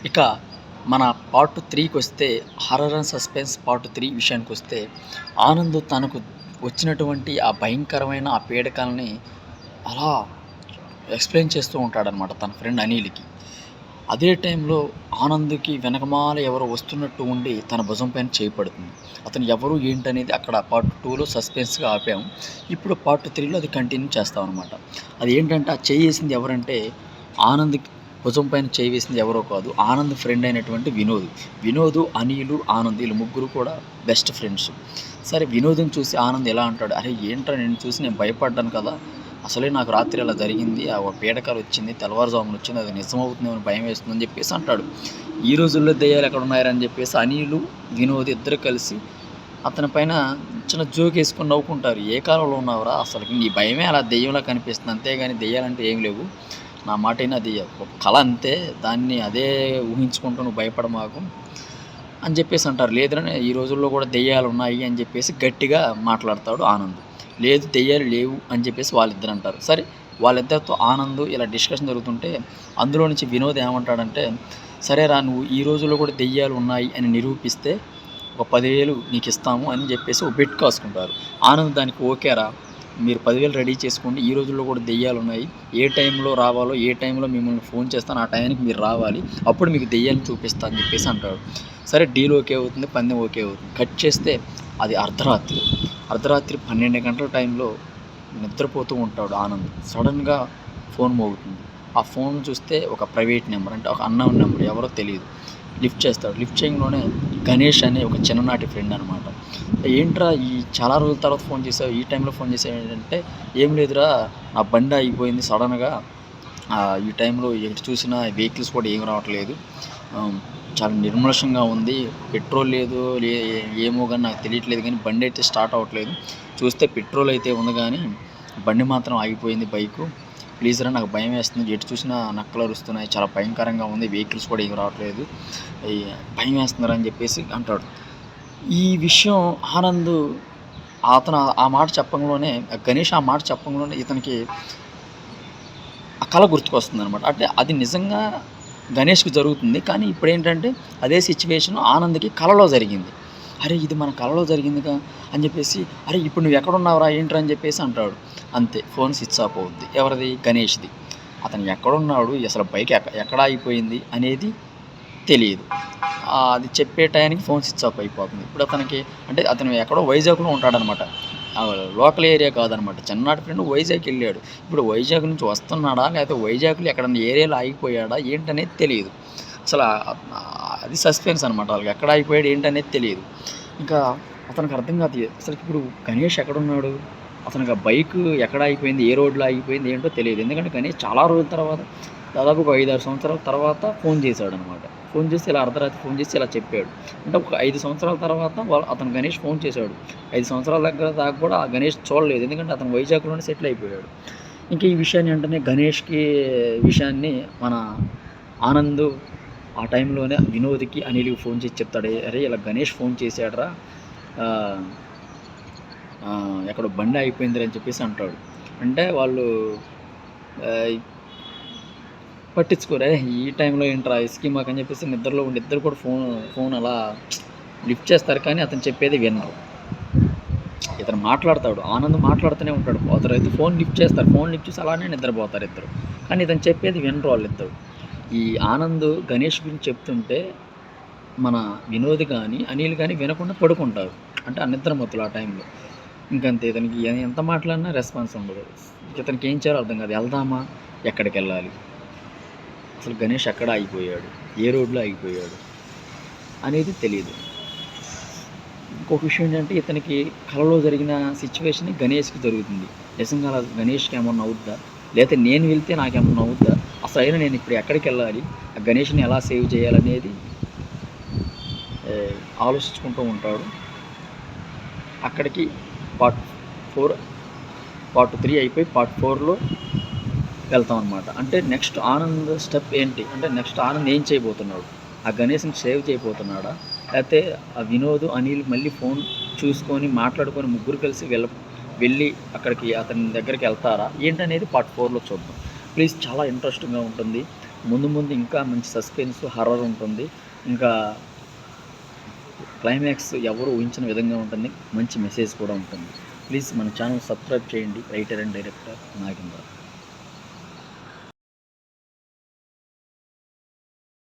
ఇక మన పార్ట్ త్రీకి వస్తే horror and suspense part three విషయానికి వస్తే ఆనంద్ తనకు వచ్చినటువంటి ఆ భయంకరమైన ఆ పీడకల్ని అలా ఎక్స్ప్లెయిన్ చేస్తూ ఉంటాడనమాట తన ఫ్రెండ్ అనిల్కి. అదే టైంలో ఆనంద్కి వెనకమాల ఎవరో వస్తున్నట్టు ఉండి తన భుజం పైన చేయబడుతుంది అతను ఎవరు ఏంటనేది అక్కడ పార్ట్ టూలో సస్పెన్స్గా ఆపాము. ఇప్పుడు పార్ట్ త్రీలో అది కంటిన్యూ చేస్తాం అనమాట అది ఏంటంటే ఆ చేసింది ఎవరంటే ఆనంద్కి భుజం పైన చేయి వేసింది ఎవరో కాదు ఆనంద్ ఫ్రెండ్ అయినటువంటి వినోద్. వినోద్ అనిలు ఆనంద్ వీళ్ళు ముగ్గురు కూడా బెస్ట్ ఫ్రెండ్స్ సరే వినోదం చూసి ఆనంద్ ఎలా అంటాడు? అరే ఏంట్రా నేను చూసి నేను భయపడ్డాను కదా. అసలే నాకు రాత్రి అలా జరిగింది ఆ పీడకాలు వచ్చింది తెల్లవారుజామున వచ్చింది అది నిజమవుతుందేమో భయం వేస్తుందని చెప్పేసి అంటాడు. ఈ రోజుల్లో దెయ్యాలు ఎక్కడ ఉన్నాయని చెప్పేసి అనిలు వినోద్ ఇద్దరు కలిసి అతని పైన చిన్న జోక్ వేసుకుని నవ్వుకుంటారు. ఏ కాలంలో ఉన్నావురా? అసలు నీ భయమే అలా దెయ్యంలా కనిపిస్తుంది. అంతేగాని దెయ్యాలంటే ఏం లేవు. నా మాట అయినా అది ఒక కళ అంతే. దాన్ని అదే ఊహించుకుంటూ నువ్వు భయపడ మాకు అని చెప్పేసి అంటారు. లేదని ఈ రోజుల్లో కూడా దెయ్యాలు ఉన్నాయి అని చెప్పేసి గట్టిగా మాట్లాడతాడు ఆనంద్. లేదు దెయ్యాలు లేవు అని చెప్పేసి వాళ్ళిద్దరు అంటారు. సరే వాళ్ళిద్దరితో ఆనంద్ ఇలా డిస్కషన్ జరుగుతుంటే అందులో నుంచి వినోద్ ఏమంటాడంటే సరేరా నువ్వు ఈ రోజుల్లో కూడా దెయ్యాలు ఉన్నాయి అని నిరూపిస్తే ఒక పదివేలు నీకు ఇస్తాము అని చెప్పేసి ఒక బెట్ కాసుకుంటారు. ఆనంద్ దానికి ఓకేరా మీరు పదివేలు రెడీ చేసుకోండి. ఈ రోజుల్లో కూడా దెయ్యాలు ఉన్నాయి. ఏ టైంలో రావాలో ఏ టైంలో మిమ్మల్ని ఫోన్ చేస్తాను ఆ టైంకి మీరు రావాలి. అప్పుడు మీకు దెయ్యాన్ని చూపిస్తా అని చెప్పేసి అంటాడు. సరే డీల్ ఓకే అవుతుంది పందెం ఓకే అవుతుంది. కట్ చేస్తే అది అర్ధరాత్రి. అర్ధరాత్రి పన్నెండు గంటల టైంలో నిద్రపోతూ ఉంటాడు ఆనంద్. సడన్గా ఫోన్ మోగుతుంది. ఆ ఫోన్ చూస్తే ఒక ప్రైవేట్ నెంబర్ అంటే ఒక అన్నౌన్ నెంబర్ ఎవరో తెలియదు. లిఫ్ట్ చేస్తాడు. లిఫ్ట్ చేయంలోనే గణేష్ అనే ఒక చిన్ననాటి ఫ్రెండ్ అనమాట ఏంట్రా ఈ చాలా రోజుల తర్వాత ఫోన్ చేసావు ఈ టైంలో ఫోన్ చేసావు ఏంటంటే ఏం లేదురా నా బండి అయిపోయింది సడన్గా ఈ టైంలో ఎటు చూసినా వెహికల్స్ కూడా ఏం రావట్లేదు. చాలా నిర్మలషంగా ఉంది. పెట్రోల్ లేదు ఏమో కానీ నాకు తెలియట్లేదు కానీ బండి అయితే స్టార్ట్ అవ్వట్లేదు. చూస్తే పెట్రోల్ అయితే ఉంది కానీ బండి మాత్రం ఆగిపోయింది బైకు. ప్లీజ్ రా నాకు భయం వేస్తుంది. ఎటు చూసినా నక్కలు అరుస్తున్నాయి. చాలా భయంకరంగా ఉంది. వెహికల్స్ కూడా ఏం రావట్లేదు. భయం వేస్తున్నారు అని చెప్పేసి అంటాడు. ఈ విషయం ఆనంద్ అతను ఆ మాట చెప్పంలోనే గణేష్ ఆ మాట చెప్పంలోనే ఇతనికి ఆ కళ గుర్తుకొస్తుంది అనమాట అంటే అది నిజంగా గణేష్కి జరుగుతుంది. కానీ ఇప్పుడు ఏంటంటే అదే సిచ్యువేషన్ ఆనంద్కి కళలో జరిగింది. అరే ఇది మన కళలో జరిగిందిగా అని చెప్పేసి అరే ఇప్పుడు నువ్వు ఎక్కడున్నావురా ఏంట్రా అని చెప్పేసి అంటాడు. అంతే ఫోన్ స్విచ్ ఆఫ్ అవుద్ది. ఎవరిది? గణేష్ది. అతను ఎక్కడున్నాడు అసలు బైక్ ఎక్క ఎక్కడ అయిపోయింది అనేది తెలియదు. అది చెప్పే టైంకి ఫోన్ స్విచ్ ఆఫ్ అయిపోతుంది. ఇప్పుడు అతనికి అంటే అతను ఎక్కడో వైజాగ్లో ఉంటాడనమాట. లోకల్ ఏరియా కాదనమాట. చిన్ననాటి ఫ్రెండ్ వైజాగ్ వెళ్ళాడు. ఇప్పుడు వైజాగ్ నుంచి వస్తున్నాడా లేకపోతే వైజాగ్లో ఎక్కడన్నా ఏరియాలో ఆగిపోయాడా ఏంటనేది తెలియదు. అసలు అది సస్పెన్స్ అనమాట వాళ్ళకి. ఎక్కడ అయిపోయాడు ఏంటనేది తెలియదు. ఇంకా అతనికి అర్థం కాదు అసలు ఇప్పుడు గణేష్ ఎక్కడున్నాడు? అతనికి ఆ బైక్ ఎక్కడ అయిపోయింది ఏ రోడ్లో అయిపోయింది ఏంటో తెలియదు. ఎందుకంటే గణేష్ చాలా రోజుల తర్వాత దాదాపు ఒక ఐదు ఆరు సంవత్సరాల తర్వాత ఫోన్ చేశాడు అనమాట ఫోన్ చేసి ఇలా అర్ధరాత్రి ఫోన్ చేసి ఇలా చెప్పాడు. అంటే ఒక ఐదు సంవత్సరాల తర్వాత అతను గణేష్ ఫోన్ చేశాడు. ఐదు సంవత్సరాల దగ్గర దాకా కూడా ఆ గణేష్ చూడలేదు. ఎందుకంటే అతను వైజాగ్లోనే సెటిల్ అయిపోయాడు. ఇంకా ఈ విషయాన్ని వెంటనే గణేష్కి విషయాన్ని మన ఆనంద్ ఆ టైంలోనే వినోద్కి అనిల్కి ఫోన్ చేసి చెప్తాడు అరే ఇలా గణేష్ ఫోన్ చేశాడరా ఎక్కడ ఎక్కడో బండి అయిపోయింది అని చెప్పేసి అంటాడు. అంటే వాళ్ళు పట్టించుకోరే ఈ టైంలో ఏంట్రా ఇసుకి మాకు అని చెప్పేసి నిద్రలో ఉండి ఇద్దరు కూడా ఫోన్ ఫోన్ అలా లిఫ్ట్ చేస్తారు కానీ అతను చెప్పేది వినరు. ఇతను మాట్లాడతాడు ఆనంద్ మాట్లాడుతూనే ఉంటాడు. పోతారు అయితే ఫోన్ లిఫ్ట్ చేస్తారు ఫోన్ లిఫ్ట్ చేసి అలానే నిద్రపోతారు ఇద్దరు. కానీ ఇతను చెప్పేది వినరు వాళ్ళిద్దరు. ఈ ఆనంద్ గణేష్ గురించి చెప్తుంటే మన వినోద్ కానీ అనిల్ కానీ వినకుండా పడుకుంటారు. అంటే ఆ నిద్రమత్తులు ఆ టైంలో. ఇంకంతే ఇతనికి ఎంత మాట్లాడినా రెస్పాన్స్ ఉండదు. ఇతనికి ఏం చేయాలో అర్థం కాదు. వెళ్దామా? ఎక్కడికి వెళ్ళాలి అసలు గణేష్ ఎక్కడ ఆగిపోయాడు? ఏ రోడ్లో ఆగిపోయాడు? అనేది తెలియదు ఇంకొక విషయం ఏంటంటే ఇతనికి కళలో జరిగిన సిచ్యువేషన్ గణేష్కి జరుగుతుంది. నిజంగా అలా గణేష్కి ఏమన్నా అవుద్దా? లేకపోతే నేను వెళ్తే నాకేమన్నా అవుద్దా? అసలు అయినా నేను ఇప్పుడు ఎక్కడికి వెళ్ళాలి? ఆ గణేష్ని ఎలా సేవ్ చేయాలనేది ఆలోచించుకుంటూ ఉంటాడు. అక్కడికి పార్ట్ ఫోర్ పార్ట్ త్రీ అయిపోయి పార్ట్ ఫోర్లో వెళ్తాం అనమాట అంటే నెక్స్ట్ ఆనంద్ స్టెప్ ఏంటి? అంటే నెక్స్ట్ ఆనంద్ ఏం చేయబోతున్నాడు? ఆ గణేష్ని సేవ్ చేయబోతున్నాడా? లేకపోతే ఆ వినోద్ అనిల్ మళ్ళీ ఫోన్ చూసుకొని మాట్లాడుకొని ముగ్గురు కలిసి వెళ్ళ వెళ్ళి అక్కడికి అతని దగ్గరికి వెళ్తారా? ఏంటనేది పార్ట్ ఫోర్లో చూద్దాం. ప్లీజ్ చాలా ఇంట్రెస్టింగ్గా ఉంటుంది. ముందు ముందు ఇంకా మంచి సస్పెన్స్ హర్రర్ ఉంటుంది. ఇంకా క్లైమాక్స్ ఎవరు ఊహించిన విధంగా ఉంటుంది. మంచి మెసేజ్ కూడా ఉంటుంది. ప్లీజ్ మన ఛానల్ సబ్స్క్రైబ్ చేయండి. Writer and director Nagendra.